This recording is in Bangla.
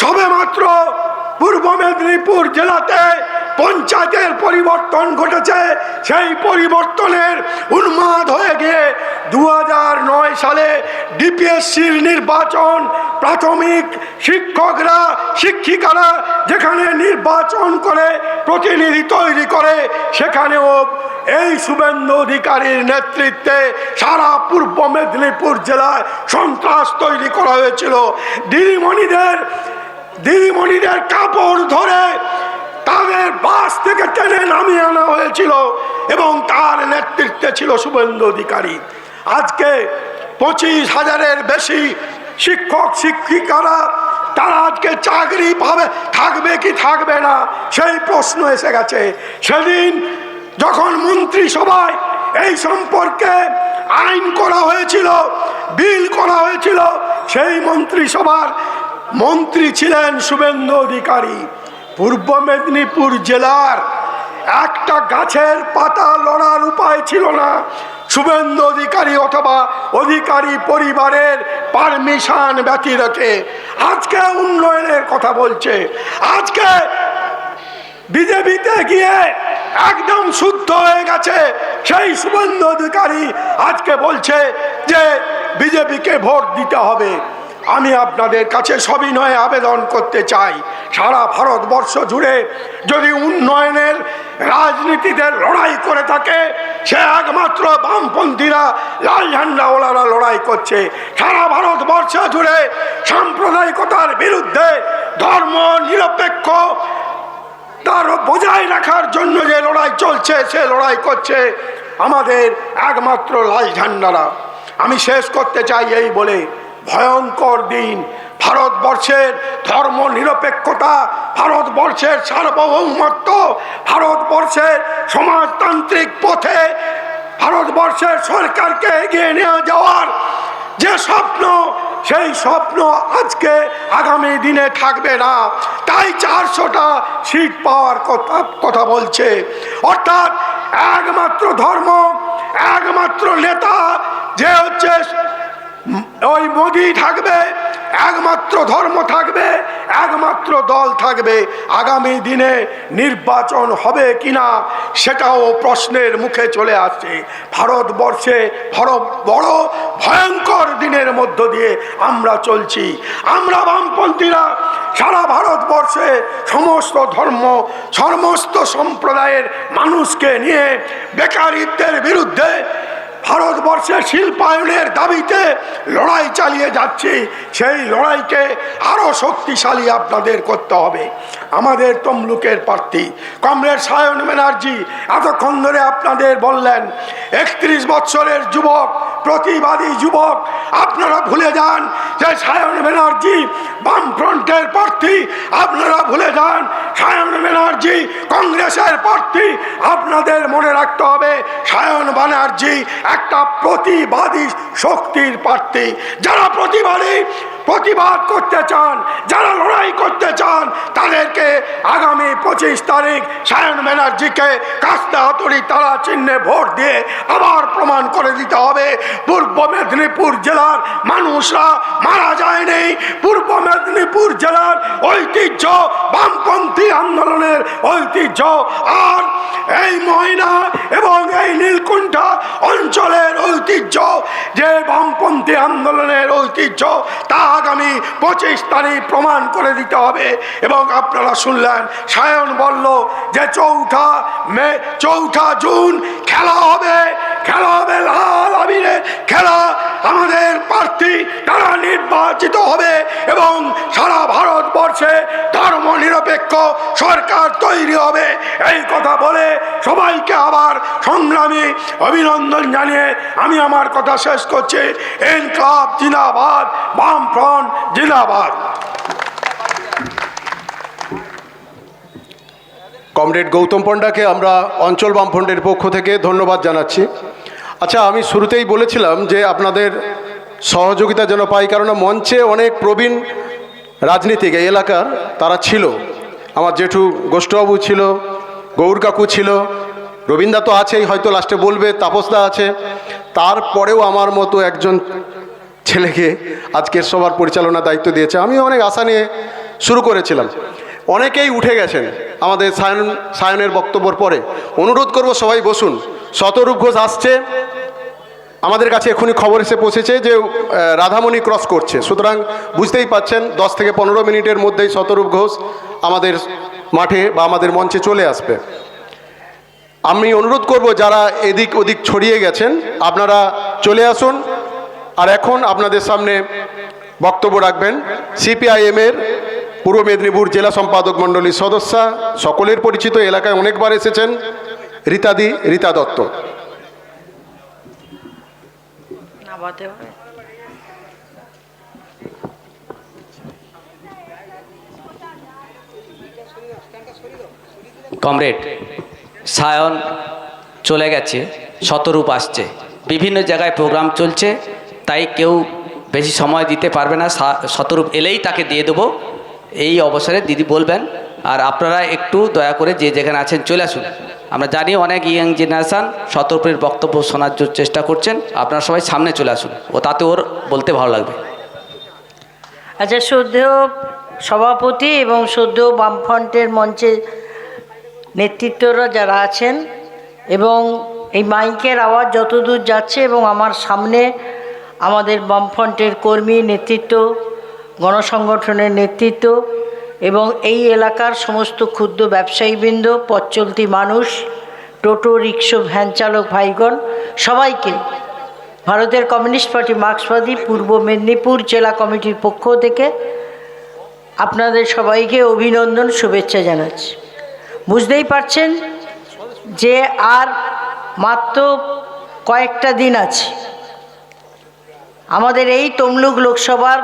সবেমাত্র পূর্ব মেদিনীপুর জেলাতে পঞ্চায়েতের পরিবর্তন ঘটেছে। সেই পরিবর্তনের উন্মাদ হয়ে গিয়ে দু সালে ডিপিএসসির নির্বাচন, প্রাথমিক শিক্ষকরা, শিক্ষিকারা যেখানে নির্বাচন করে, প্রতিনিধি তৈরি করে, সেখানেও এই শুভেন্দু অধিকারীর নেতৃত্বে সারা পূর্ব মেদিনীপুর জেলায় সন্ত্রাস তৈরি করা হয়েছিল। দিদিমণিদের দিদিমণিদের কাপড় ধরে তাদের বাস থেকে টেনে নামিয়ে আনা হয়েছিল এবং তার নেতৃত্বে ছিল শুভেন্দু অধিকারী। আজকে পঁচিশ হাজারের বেশি শিক্ষক, শিক্ষিকারা তারা আজকে চাকরি পাবে, থাকবে কি থাকবে না, সেই প্রশ্ন এসে গেছে। সেদিন যখন মন্ত্রিসভায় এই সম্পর্কে আইন করা হয়েছিল, বিল করা হয়েছিল, সেই মন্ত্রিসভার মন্ত্রী ছিলেন শুভেন্দু অধিকারী, পূর্ব মেদিনীপুর জেলার একটা গাছের পাতা লড়ার উপায় ছিল না। শুভেন্দু অধিকারী অথবা অধিকারী পরিবারের পারমিশন ব্যতি রেখে আজকে উন্নয়নের কথা বলছে। আজকে বিজেপিতে গিয়ে একদম শুদ্ধ হয়ে গেছে। সেই শুভেন্দু অধিকারী আজকে বলছে যে বিজেপিকে ভোট দিতে হবে। আমি আপনাদের কাছে সবিনয়ে আবেদন করতে চাই। সারা ভারতবর্ষ জুড়ে যদি উন্নয়নের রাজনীতিতে লড়াই করে থাকে, সে একমাত্র বামপন্থীরা, লাল ঝান্ডাওয়ালারা লড়াই করছে। সারা ভারতবর্ষ জুড়ে সাম্প্রদায়িকতার বিরুদ্ধে ধর্ম নিরপেক্ষ, তার বজায় রাখার জন্য যে লড়াই চলছে, সে লড়াই করছে আমাদের একমাত্র লাল ঝান্ডারা। আমি শেষ করতে চাই এই বলে। ভয়ঙ্কর দিন। ভারতবর্ষের ধর্ম নিরপেক্ষতা ভারতবর্ষের সার্বভৌমত্ব, ভারতবর্ষের সমাজতান্ত্রিক পথে ভারতবর্ষের সরকারকে এগিয়ে নিয়ে যাওয়ার যে স্বপ্ন, সেই স্বপ্ন আজকে আগামী দিনে থাকবে না। তাই চারশোটা সিট পাওয়ার কথা কথা বলছে। অর্থাৎ একমাত্র ধর্ম, একমাত্র নেতা, যে হচ্ছে ওই মোদি থাকবে, একমাত্র ধর্ম থাকবে, একমাত্র দল থাকবে। আগামী দিনে নির্বাচন হবে কিনা, সেটাও প্রশ্নের মুখে চলে আসছে। ভারতবর্ষে ভারত বড় ভয়ঙ্কর দিনের মধ্য দিয়ে আমরা চলছি। আমরা বামপন্থীরা সারা ভারতবর্ষে সমস্ত ধর্ম, সমস্ত সম্প্রদায়ের মানুষকে নিয়ে বেকারিত্বের বিরুদ্ধে ভারতবর্ষের শিল্পায়নের দাবিতে লড়াই চালিয়ে যাচ্ছি। সেই লড়াইকে আরও শক্তিশালী আপনাদের করতে হবে। আমাদের তমলুকের প্রার্থী কমরেড সায়ন ব্যানার্জি এতক্ষণ ধরে আপনাদের বললেন, একত্রিশ বৎসরের যুবক, প্রতিবাদী যুবক, আপনারা ভুলে যান যে সায়ন ব্যানার্জি বামফ্রন্টের প্রার্থী, আপনারা ভুলে যান ব্যানার্জি, কংগ্রেসের প্রার্থী, আপনাদের মনে রাখতে হবে, সায়ন ব্যানার্জি একটা প্রতিবাদী শক্তির প্রার্থী। যারা প্রতিবাদী প্রতিবাদ করতে চান, যারা লড়াই করতে চান, তাদেরকে আগামী পঁচিশ তারিখ সায়ন ব্যানার্জিকে কাস্তা হাতুড়ি তারা চিহ্নে ভোট দিয়ে আবার প্রমাণ করে দিতে হবে। পূর্ব মেদিনীপুর জেলার মানুষরা মারা যায়নি। পূর্ব মেদিনীপুর জেলার ঐতিহ্য, বামপন্থী আন্দোলনের ঐতিহ্য। আর এই ময়না এবং এই নীলকুণ্ঠা অঞ্চলের ঐতিহ্য, যে বামপন্থী আন্দোলনের ঐতিহ্য, তা আগামী পঁচিশ তারিখ প্রমাণ করে দিতে হবে। এবং আপনারা শুনলেন, সায়ন বলল যে চৌঠা মে, চৌঠা জুন খেলা হবে। খেলা হবে লাল আবিরে খেলা আমাদের প্রার্থী তারা নির্বাচিত হবে এবং সারা ভারতবর্ষে ধর্ম নিরপেক্ষ সরকার তৈরি হবে। এই কথা বলে সবাইকে আবার সংগ্রামী অভিনন্দন জানিয়ে আমি আমার কথা শেষ করছি। এন ক্লাব জিন্দাবাদ বাম ফ্রন্ট জিন্দাবাদ। কমরেড গৌতম পণ্ডাকে আমরা অঞ্চল বামফ্রন্টের পক্ষ থেকে ধন্যবাদ জানাচ্ছি। আচ্ছা আমি শুরুতেই বলেছিলাম যে আপনাদের সহযোগিতা যেন পাই কারণ মঞ্চে অনেক প্রবীণ রাজনীতিক এই এলাকার, তারা ছিল। আমার জেঠু গোষ্ঠবাবু ছিল, গৌর কাকু ছিল রবীন্দা তো আছেই, হয়তো লাস্টে বলবে, তাপসদা আছে। তারপরেও আমার মতো একজন ছেলেকে আজকের সবার পরিচালনা দায়িত্ব দিয়েছে। আমি অনেক আশা নিয়ে শুরু করেছিলাম। অনেকেই উঠে গেছেন আমাদের সায়ন সায়নের বক্তব্যর পরে। অনুরোধ করব সবাই বসুন। শতরূপ ঘোষ আসছে। আমাদের কাছে এখনই খবর এসে পৌঁছেছে যে রাধামণি ক্রস করছে। সুতরাং বুঝতেই পাচ্ছেন, দশ থেকে পনেরো মিনিটের মধ্যেই শতরূপ ঘোষ আমাদের মাঠে বা আমাদের মঞ্চে চলে আসবে। আমি অনুরোধ করব, যারা এদিক ওদিক ছড়িয়ে গেছেন, আপনারা চলে আসুন। আর এখন আপনাদের সামনে বক্তব্য রাখবেন সিপিআইএমের পূর্ব মেদিনীপুর জেলা সম্পাদক মণ্ডলীর সদস্যা, সকলের পরিচিত এলাকায় অনেকবার এসেছেন, রীতাদি, রীতা দত্ত। নামাতে হবে। কমরেড, সায়ন চলে গেছে, শতরূপ আসছে। বিভিন্ন জায়গায় প্রোগ্রাম চলছে, তাই কেউ বেশি সময় দিতে পারবে না। শতরূপ এলেই তাকে দিয়ে দেবো। এই অবসরে দিদি বলবেন, আর আপনারা একটু দয়া করে যে যেখানে আছেন চলে আসুন। আমরা জানি অনেক ইয়াং জেনারেশান শতরূপের বক্তব্য শোনার চেষ্টা করছেন। আপনারা সবাই সামনে চলে আসুন ও তাতে ওর বলতে ভালো লাগবে। আচ্ছা শ্রদ্ধেয় সভাপতি এবং শ্রদ্ধেয় বামফ্রন্টের মঞ্চে নেতৃত্বরা যারা আছেন এবং এই মাইকের আওয়াজ যতদূর যাচ্ছে এবং আমার সামনে আমাদের বামফ্রন্টের কর্মী নেতৃত্ব, গণসংগঠনের নেতৃত্ব এবং এই এলাকার সমস্ত ক্ষুদ্র ব্যবসায়ীবৃন্দ পথ মানুষ, টোটো, রিক্সো, ভ্যান চালক ভাইগণ, সবাইকে ভারতের কমিউনিস্ট পার্টি মার্ক্সবাদী পূর্ব মেদিনীপুর জেলা কমিটির পক্ষ থেকে আপনাদের সবাইকে অভিনন্দন, শুভেচ্ছা জানাচ্ছি। বুঝতেই পারছেন যে আর মাত্র কয়েকটা দিন আছে। আমাদের এই তমলুক লোকসভার